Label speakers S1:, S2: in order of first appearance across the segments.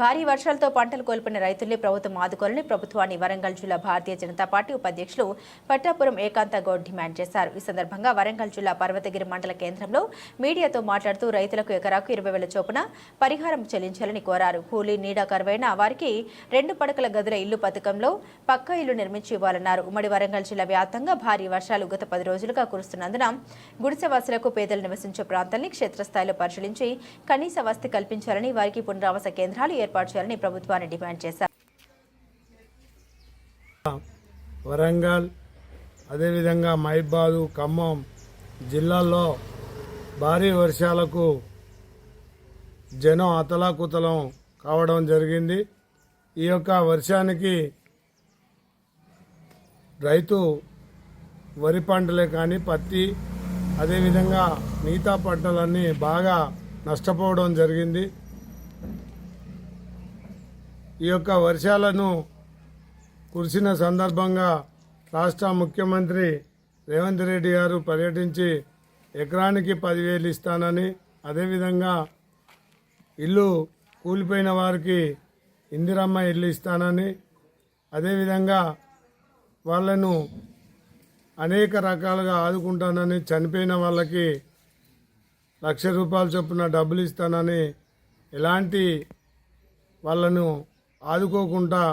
S1: భారీ వర్షాలతో పంటలు కోల్పోయిన రైతుల్ని ప్రభుత్వం ఆదుకోవాలని ప్రభుత్వాన్ని వరంగల్ జిల్లా భారతీయ జనతా పార్టీ ఉపాధ్యక్షులు పట్టాపురం ఏకాంత గౌడ్ డిమాండ్ చేశారు. ఈ సందర్భంగా వరంగల్ జిల్లా పర్వతగిరి మండల కేంద్రంలో మీడియాతో మాట్లాడుతూ రైతులకు ఎకరాకు ఇరవై వేల చొప్పున పరిహారం చెల్లించాలని కోరారు. కూలీ నీడ కరువైన వారికి రెండు పడకల గదుల ఇల్లు పథకంలో పక్కా ఇల్లు నిర్మించి ఇవ్వాలన్నారు. ఉమ్మడి వరంగల్ జిల్లా వ్యాప్తంగా భారీ వర్షాలు గత పది రోజులుగా కురుస్తున్నందున గుడిసెవాసులకు పేదలు నివసించే ప్రాంతాన్ని క్షేత్రస్థాయిలో పరిశీలించి కనీస వసతి కల్పించాలని వారికి పునరావాస కేంద్రాలు ఏర్పాటు చేయాలని ప్రభుత్వాన్ని డిమాండ్ చేశారు.
S2: వరంగల్ అదేవిధంగా మైబాదు ఖమ్మం జిల్లాల్లో భారీ వర్షాలకు జనం అతలాకుతలం కావడం జరిగింది. ఈ యొక్క వర్షానికి రైతు వరి పంటలే కానీ పత్తి అదేవిధంగా మిగతా పంటలన్నీ బాగా నష్టపోవడం జరిగింది. ఈ యొక్క వర్షాలను కురిసిన సందర్భంగా రాష్ట్ర ముఖ్యమంత్రి రేవంత్ రెడ్డి గారు పర్యటించి ఎకరానికి పదివేలు ఇస్తానని అదేవిధంగా ఇల్లు కూలిపోయిన వారికి ఇందిరమ్మ ఇల్లు ఇస్తానని అదేవిధంగా వాళ్ళను అనేక రకాలుగా ఆదుకుంటానని చనిపోయిన వాళ్ళకి లక్ష రూపాయలు చొప్పున డబ్బులు ఇస్తానని ఎలాంటి వాళ్ళను ఆదుకోకుండా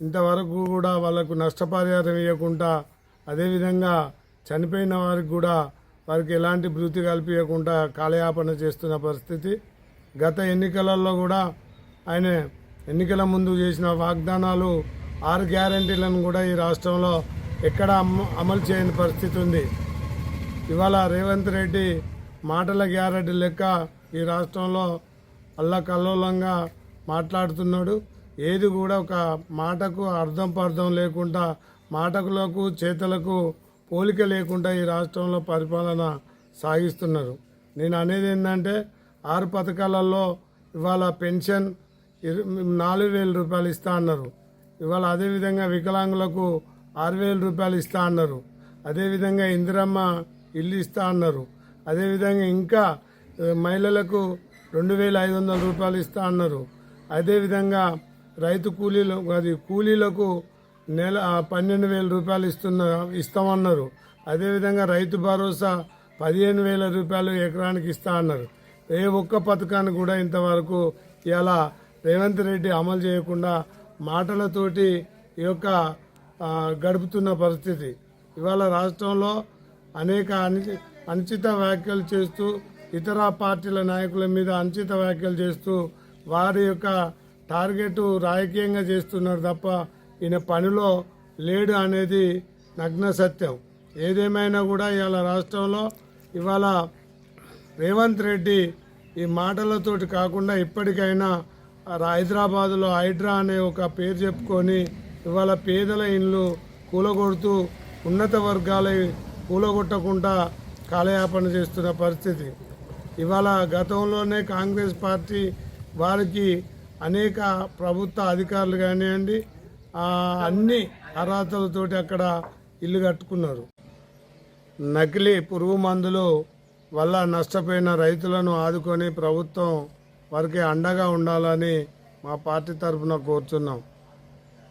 S2: ఇంతవరకు కూడా వాళ్ళకు నష్టపరిహారం ఇవ్వకుండా అదేవిధంగా చనిపోయిన వారికి కూడా వారికి ఎలాంటి భృతి కల్పించకుండా కాలయాపన చేస్తున్న పరిస్థితి. గత ఎన్నికలలో కూడా ఆయన ఎన్నికల ముందు చేసిన వాగ్దానాలు ఆరు గ్యారంటీలను కూడా ఈ రాష్ట్రంలో ఎక్కడ అమలు చేయని పరిస్థితి ఉంది. ఇవాళ రేవంత్ రెడ్డి మాటల గ్యారెంటీ లెక్క ఈ రాష్ట్రంలో అల్లకల్లోలంగా మాట్లాడుతున్నాడు. ఏది కూడా ఒక మాటకు అర్థం పర్థం లేకుండా మాటకులకు చేతలకు పోలిక లేకుండా ఈ రాష్ట్రంలో పరిపాలన సాగిస్తున్నారు. నేను అనేది ఏంటంటే ఆరు పథకాలలో ఇవాళ పెన్షన్ నాలుగు వేల రూపాయలు ఇస్తా అన్నారు. ఇవాళ అదేవిధంగా వికలాంగులకు ఆరు వేల రూపాయలు ఇస్తా అన్నారు. అదేవిధంగా ఇందిరమ్మ ఇల్లు ఇస్తా అన్నారు. అదేవిధంగా ఇంకా మహిళలకు రెండు వేల ఐదు వందల రూపాయలు ఇస్తా అన్నారు. అదేవిధంగా రైతు కూలీలు అది కూలీలకు నెల పన్నెండు వేల రూపాయలు ఇస్తున్న ఇస్తామన్నారు. అదేవిధంగా రైతు భరోసా పదిహేను వేల రూపాయలు ఎకరానికి ఇస్తా అన్నారు. ఏ ఒక్క పథకాన్ని కూడా ఇంతవరకు ఇలా రేవంత్ రెడ్డి అమలు చేయకుండా మాటలతోటి ఈ యొక్క గడుపుతున్న పరిస్థితి. ఇవాళ రాష్ట్రంలో అనేక అనుచిత వ్యాఖ్యలు చేస్తూ ఇతర పార్టీల నాయకుల మీద అనుచిత వ్యాఖ్యలు చేస్తూ వారి యొక్క టార్గెట్ రాజకీయంగా చేస్తున్నారు తప్ప ఈయన పనిలో లేడు అనేది నగ్న సత్యం. ఏదేమైనా కూడా ఇవాళ రాష్ట్రంలో ఇవాళ రేవంత్ రెడ్డి ఈ మాటలతోటి కాకుండా ఇప్పటికైనా హైదరాబాదులో హైడ్రా అనే ఒక పేరు చెప్పుకొని ఇవాళ పేదల ఇండ్లు కూలగొడుతూ ఉన్నత వర్గాల కూలగొట్టకుండా కాలయాపన చేస్తున్న పరిస్థితి. ఇవాళ గతంలోనే కాంగ్రెస్ పార్టీ వారికి అనేక ప్రభుత్వ అధికారులు కానివ్వండి అన్ని అర్హతలతోటి అక్కడ ఇల్లు కట్టుకున్నారు. నకిలీ పురుగు మందులు వల్ల నష్టపోయిన రైతులను ఆదుకొని ప్రభుత్వం వారికి అండగా ఉండాలని మా పార్టీ తరఫున కోరుతున్నాం